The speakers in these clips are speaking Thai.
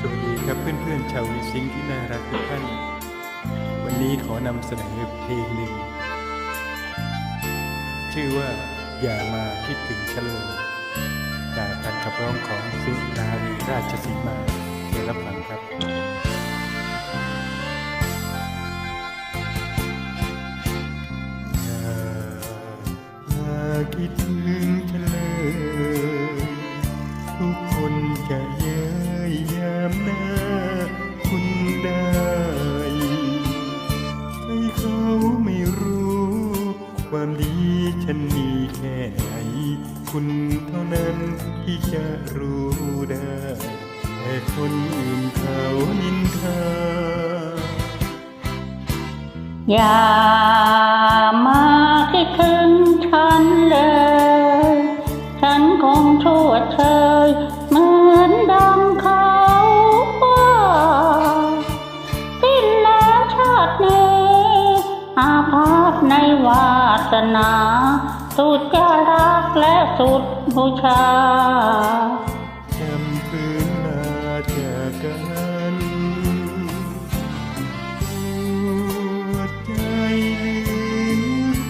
สวัสดีครับเพื่อนๆชาววิซิงที่น่ารักทุกท่าน วันนี้ขอนำเสนอเพลงหนึ่ง ชื่อว่าอย่ามาคิดถึงฉันเลยจากการขับร้องของสุนารีราชสีมาเดี๋ยวรับฟังครับอย่ามาคิดถึง ความดีฉันมีแค่ไหน คุณเท่านั้นที่จะรู้ได้ แต่คนอื่นเขานินทาอย่ามาคิดถึงฉันเลย ฉันคงชั่วเชยเหมือนดังเขาว่าสิ้นแล้วชาตินี้ อาภาพในวาสนา สุดจะรักและสุดบูชาจำคืนลาจากกันปวใจลืมค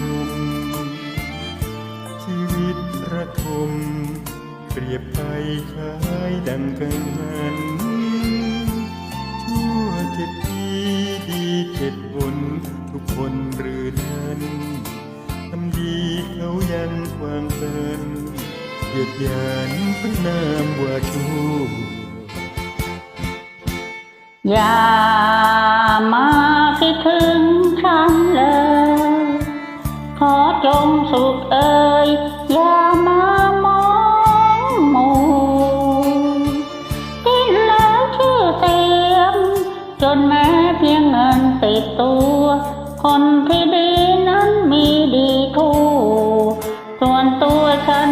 มชีวิตระทมเปรียบไปคล้ายดังกัน ทุกคนหรือนั้นทำดีเขายังวางเป็นเหยียดหยานพระนามว่าชูอย่ามาคิดถึงฉันเลย ขอจงสุขเอ่ย จนแม้เพียงเงินติดตัว คนที่ดีนั้นมีดีทู่ส่วนตัวฉัน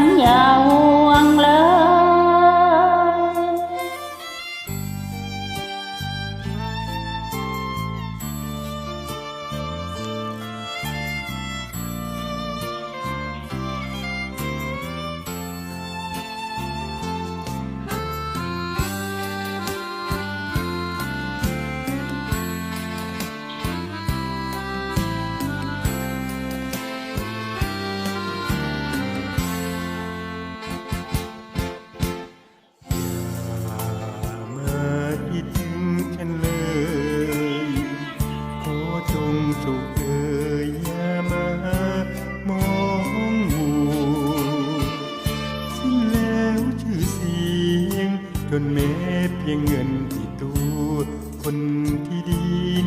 จนแม้เพียงเงินที่ตัวคนที่ดีน